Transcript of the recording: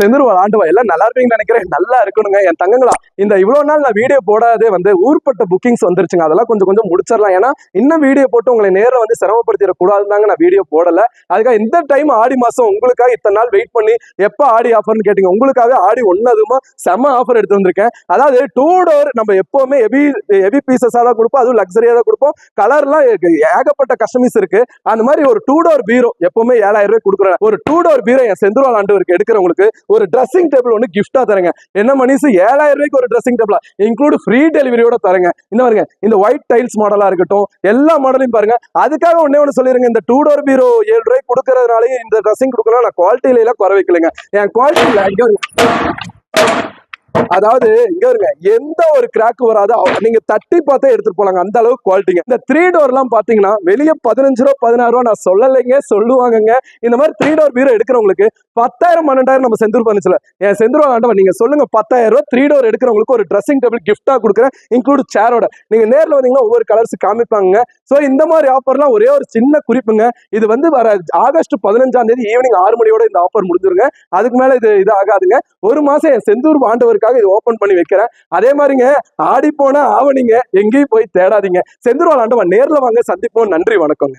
செந்தூர் ஆண்டுவா எல்லாம் நல்லா இருப்பீங்கன்னு நினைக்கிறேன். நல்லா இருக்கணுங்க. என் தங்கங்களா இந்த இவ்வளோ நாள் நான் வீடியோ போடாதே வந்து ஊர்பட்ட புக்கிங்ஸ் வந்துருச்சுங்க. அதெல்லாம் கொஞ்சம் கொஞ்சம் முடிச்சிடலாம். ஏன்னா இன்னும் வீடியோ போட்டு உங்களை நேரில் வந்து சிரமப்படுத்திடக்கூடாதுதாங்க நான் வீடியோ போடல. அதுக்காக இந்த டைம் ஆடி மாசம் உங்களுக்காக இத்தனை நாள் வெயிட் பண்ணி எப்போ ஆடி ஆஃபர்னு கேட்டீங்க. உங்களுக்காக ஆடி ஒன்னதுமா செம ஆஃபர் எடுத்து வந்திருக்கேன். அதாவது டூ டோர் நம்ம எப்பவுமே ஹெவி ஹெவி பீசஸாக தான் கொடுப்போம். அதுவும் லக்ஸரியாக தான் கொடுப்போம். கலர்லாம் ஏகப்பட்ட கஸ்டமைஸ் இருக்கு. அந்த மாதிரி ஒரு டூ டோர் பீரோ எப்பவுமே ஏழாயிரம் ரூபாய் கொடுக்குறேன். ஒரு டூ டோர் பீரோ என் செந்துருவா ஆண்டு எடுக்கிறவங்களுக்கு ஒரு ட்ரெஸ்ஸிங் டேபிள் ஒன்று கிஃப்டா தரேங்க. என்ன மணிசு? ஏழாயிரம் ரூபாய்க்கு ஒரு ட்ரெஸ்ஸிங் டேபிளா இன்க்ளூட் ஃப்ரீ டெலிவரியோட தரேங்க. இந்த பாருங்க இந்த ஒயிட் டைல்ஸ் மாடலா இருக்கட்டும் எல்லா மாடலையும் பாருங்க. அதுக்காக ஒன்னே ஒன்று சொல்லிருங்க இந்த டூ டோர் பீரோ ஏழு ரூபாய்க்கு கொடுக்கறதுனாலையும் இந்த ட்ரெஸ்ஸிங் கொடுக்கலாம் நான் குவாலிட்டியில எல்லாம் குறை வைக்கலைங்க. என் குவாலிட்டியில் அதாவது இங்க இருங்க. எந்த ஒரு கிராக் வராது. நீங்க தட்டி பார்த்தே எடுத்துட்டு போலாங்க. அந்த அளவுக்கு குவாலிட்டிங்க இந்த த்ரீ டோர் எல்லாம் பாத்தீங்கன்னா வெளியே பதினஞ்சு ரூபா பதினாறு ரூபா நான் சொல்லலைங்க. சொல்லுவாங்கங்க. இந்த மாதிரி த்ரீ டோர் பீரோ எடுக்கிறவங்களுக்கு பத்தாயிரம் பன்னெண்டாயிரம் நம்ம செந்தூர் பண்ணுச்சுல என் செந்தூர் ஆண்டவன் நீங்க சொல்லுங்க. பத்தாயிரம் ரூபா த்ரீ டோர் எடுக்கிறவங்களுக்கு ஒரு ட்ரெஸ்ஸிங் டேபிள் கிஃப்டா கொடுக்குறேன். இன்க்ளூட் சேரோட நீங்க நேர்ல வந்தீங்கன்னா ஒவ்வொரு கலர்ஸ் காமிப்பாங்க சோ இந்த மாதிரி ஆஃபர்லாம் ஒரே ஒரு சின்ன குறிப்புங்க. இது வந்து வர ஆகஸ்ட் பதினஞ்சாம் தேதி ஈவினிங் ஆறு மணியோட இந்த ஆஃபர் முடிஞ்சிருங்க. அதுக்கு மேல இது இது ஆகாதுங்க ஒரு மாசம் என் செந்தூர் உங்களுக்காக இது ஓபன் பண்ணி வைக்கிறேன். அதே மாதிரிங்க ஆடி போனா ஆவணிங்க எங்கேயும் போய் தேடாதீங்க. செந்தூர் ஆண்டவன் நேர்ல வாங்க சந்திப்போம். நன்றி வணக்கங்க